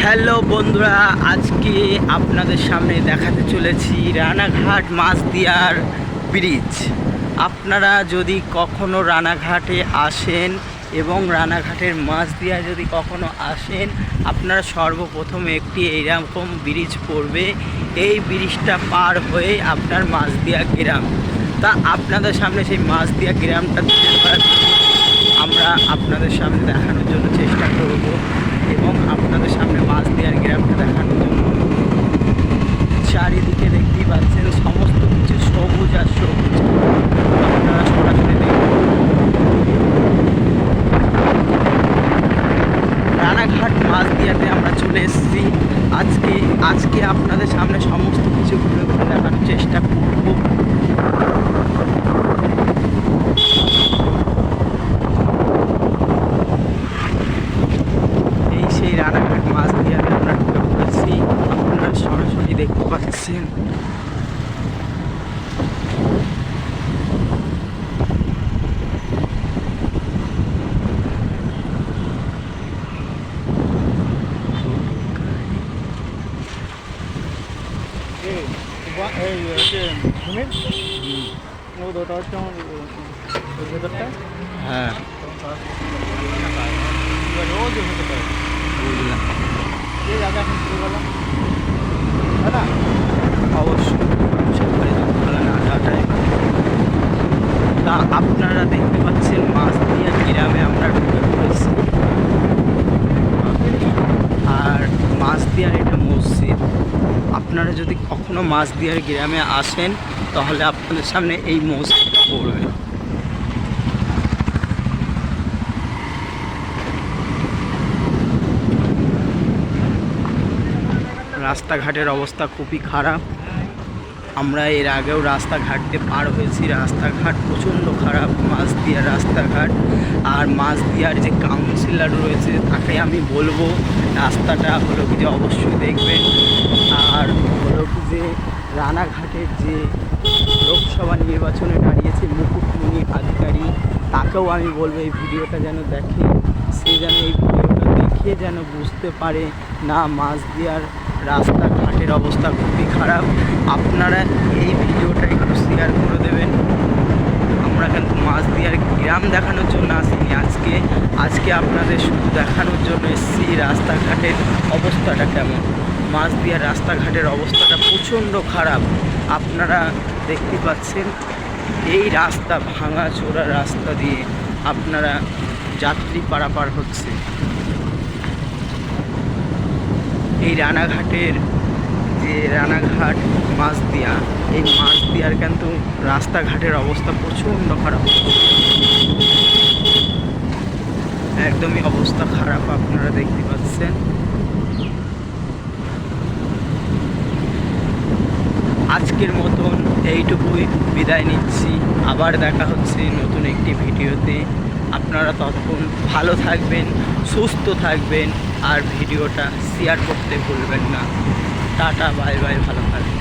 Hello বন্ধুরা, আজকে আপনাদের সামনে দেখাতে চলেছি রানাঘাট মাছদিয়ার ব্রিজ আপনারা যদি কখনো রানাঘাটে আসেন এবং রানাঘাটের মাছদিয়া যদি কখনো আসেন, আপনারা সর্বপ্রথম একটি এইরকম ব্রিজ পড়বে। এই ব্রিজটা পার হয়ে আপনার মাছদিয়া গ্রাম। তা আপনাদের সামনে সেই মাছদিয়া গ্রামটা তুলে ধরার আমরা আপনাদের সামনে দেখানোর জন্য চেষ্টা করব এবং আপনাদের সামনে মাছ দেওয়ার গ্রামটা দেখানোর জন্য চারিদিকে দেখতেই পাচ্ছেন সমস্ত কিছু সবুজ আর সবুজ আপনারা সরাসরি দেখুন রানাঘাট মাছ দিয়াতে আমরা চলে এসেছি আজকে আজকে আপনাদের সামনে সমস্ত কিছু ঘুরে ঘুরে দেখানোর চেষ্টা করব। এই সেই রানাঘাট মাছ দিয়ে আমরা ঢুকে পড়েছি আপনারা সরাসরি দেখতে পাচ্ছেন এই বা- ওটা হচ্ছে আমার ভেতরটা হ্যাঁ রোজ হতে পারে বুঝলাম এই আগে এখন শুরু করলাম তাই না অবশ্যই যাওয়াটাই ভালো। তা আপনারা দেখতে পাচ্ছেন মাছ দিয়া গ্রামে আমরা ঢুকে পড়েছি আর মাছ দিয়ার এটা মসজিদ আপনারা যদি কখনো মাছ দিয়ার গ্রামে আসেন, তাহলে আপনাদের সামনে এই মসজিদটা পড়বে। রাস্তাঘাটের অবস্থা খুবই খারাপ। আমরা এর আগেও রাস্তাঘাট দিয়ে পার হয়েছি। রাস্তাঘাট প্রচণ্ড খারাপ মাছদিয়ার রাস্তাঘাট। আর মাছদিয়ার যে কাউন্সিলর রয়েছে, তাকে আমি বলব, রাস্তাটা হলো কি অবশ্যই দেখবেন। রানাঘাটের যে লোকসভা নির্বাচনে দাঁড়িয়েছে মুকুটমণি আধিকারী তাকেও আমি বলব এই ভিডিওটা যেন দেখে, সে যেন এই ভিডিওটা দেখে যেন বুঝতে পারে, না মাছদিয়ার রাস্তাঘাটের অবস্থা খুবই খারাপ। আপনারা এই ভিডিওটা একটু শেয়ার করে দেবেন। আমরা কিন্তু মাছ দিয়ার গ্রাম দেখানোর জন্য আসিনি আজকে। আজকে আপনাদের শুধু দেখানোর জন্য এসেছি, রাস্তাঘাটের অবস্থাটা কেমন? মাছ দিয়ার রাস্তাঘাটের অবস্থাটা প্রচণ্ড খারাপ। আপনারা দেখতে পাচ্ছেন, এই রাস্তা ভাঙা চোরা রাস্তা দিয়ে আপনারা যাত্রী পারাপার হচ্ছে। এই রানাঘাটের যে রানাঘাট মাছদিয়া এই মাছদিয়ার কিন্তু রাস্তাঘাটের অবস্থা প্রচণ্ড খারাপ। একদমই অবস্থা খারাপ, আপনারা দেখতে পাচ্ছেন। আজকের মতন এইটুকুই বিদায় নিচ্ছি। আবার দেখা হচ্ছে নতুন একটি ভিডিওতে। আপনারা ততক্ষণ ভালো থাকবেন, সুস্থ থাকবেন, আর ভিডিওটা শেয়ার করতে ভুলবেন না। টাটা বাই বাই ভালো থাকবেন।